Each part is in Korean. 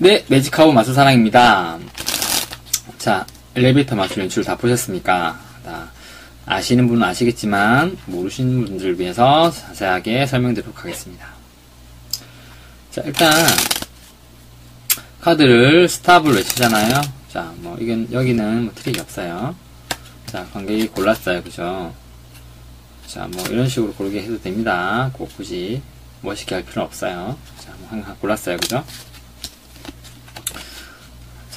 네, 매직하우 마술사랑입니다. 자, 엘리베이터 마술 연출 다 보셨습니까? 자, 아시는 분은 아시겠지만, 모르시는 분들을 위해서 자세하게 설명드리도록 하겠습니다. 자, 일단, 카드를 스탑을 외치잖아요. 자, 뭐, 이건, 여기는 뭐 트릭이 없어요. 자, 관객이 골랐어요. 그죠? 자, 뭐, 이런 식으로 고르게 해도 됩니다. 꼭 굳이 멋있게 할 필요는 없어요. 자, 뭐, 한, 한 골랐어요. 그죠?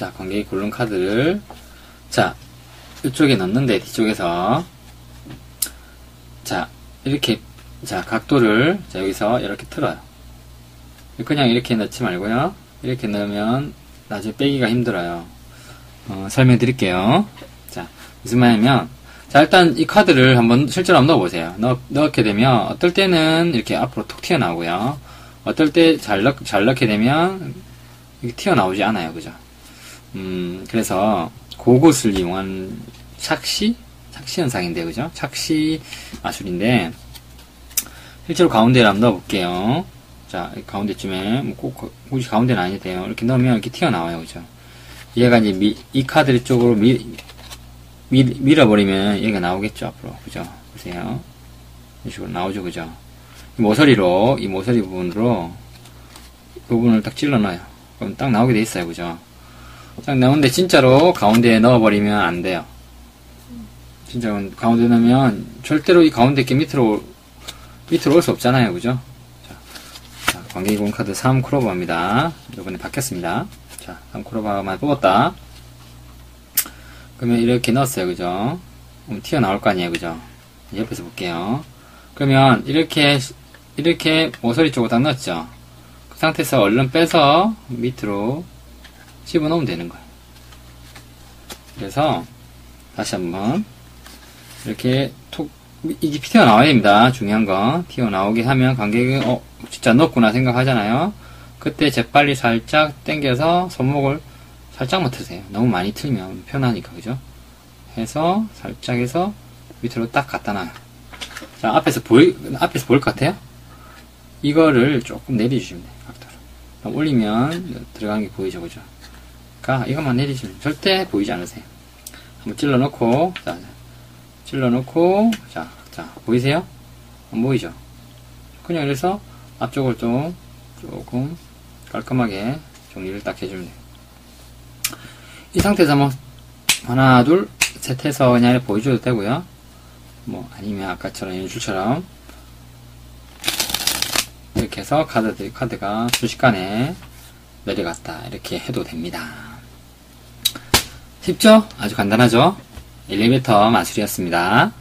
자, 관객이 고른 카드를, 자, 이쪽에 넣는데, 뒤쪽에서, 자, 이렇게, 자, 각도를, 자, 여기서 이렇게 틀어요. 그냥 이렇게 넣지 말고요. 이렇게 넣으면, 나중에 빼기가 힘들어요. 어, 설명 드릴게요. 자, 무슨 말이냐면, 자, 일단 이 카드를 한번 실제로 한번 넣어보세요. 넣, 넣게 되면, 어떨 때는 이렇게 앞으로 톡 튀어나오고요. 어떨 때 잘 넣, 잘 넣게 되면, 튀어나오지 않아요. 그죠? 음, 그래서, 그것을 이용한 착시? 착시 현상인데, 그죠? 착시 마술인데, 실제로 가운데를 한번 넣어볼게요. 자, 가운데쯤에, 뭐 꼭, 굳이 가운데는 아니도 돼요. 이렇게 넣으면 이렇게 튀어나와요. 그죠? 얘가 이제 미, 이 카드 쪽으로 밀, 밀, 밀어버리면 얘가 나오겠죠, 앞으로. 그죠? 보세요. 이런 식으로 나오죠, 그죠? 이 모서리로, 이 모서리 부분으로, 그 부분을 딱 찔러 넣어요. 그럼 딱 나오게 돼 있어요, 그죠? 딱 나오는데 진짜로 가운데에 넣어버리면 안 돼요. 진짜 가운데 넣으면 절대로 이 가운데 이렇게 밑으로, 밑으로 올 수 없잖아요, 그죠? 자, 자 관객이 본 카드 3 크로버입니다. 이번에 바뀌었습니다. 자, 3 크로버만 뽑았다. 그러면 이렇게 넣었어요, 그죠? 그럼 튀어나올 거 아니에요, 그죠? 옆에서 볼게요. 그러면 이렇게, 이렇게 모서리 쪽으로 딱 넣었죠? 그 상태에서 얼른 빼서 밑으로 집어넣으면 되는 거예요. 그래서, 다시 한번, 이렇게 톡, 이게 튀어나와야 됩니다. 중요한 거. 튀어나오게 하면 관객은, 어, 진짜 넣었구나 생각하잖아요. 그때 재빨리 살짝 당겨서 손목을 살짝만 트세요. 너무 많이 틀면 편하니까, 그죠? 해서, 살짝 해서 밑으로 딱 갖다 놔요. 자, 앞에서 보이, 앞에서 보일 것 같아요? 이거를 조금 내려주시면 돼요, 각도를. 올리면 들어가는 게 보이죠, 그죠? 그러니까 이것만 내리시면 절대 보이지 않으세요. 한번 찔러 놓고, 자, 찔러 놓고, 자, 자, 보이세요? 안 보이죠? 그냥 이래서 앞쪽을 좀 조금 깔끔하게 정리를 딱 해주면 돼요. 이 상태에서 뭐, 하나, 둘, 셋 해서 그냥 보여줘도 되고요. 뭐, 아니면 아까처럼 연출처럼 이렇게 해서 카드, 카드가 순식간에 내려갔다. 이렇게 해도 됩니다. 쉽죠? 아주 간단하죠? 엘리베이터 마술이었습니다.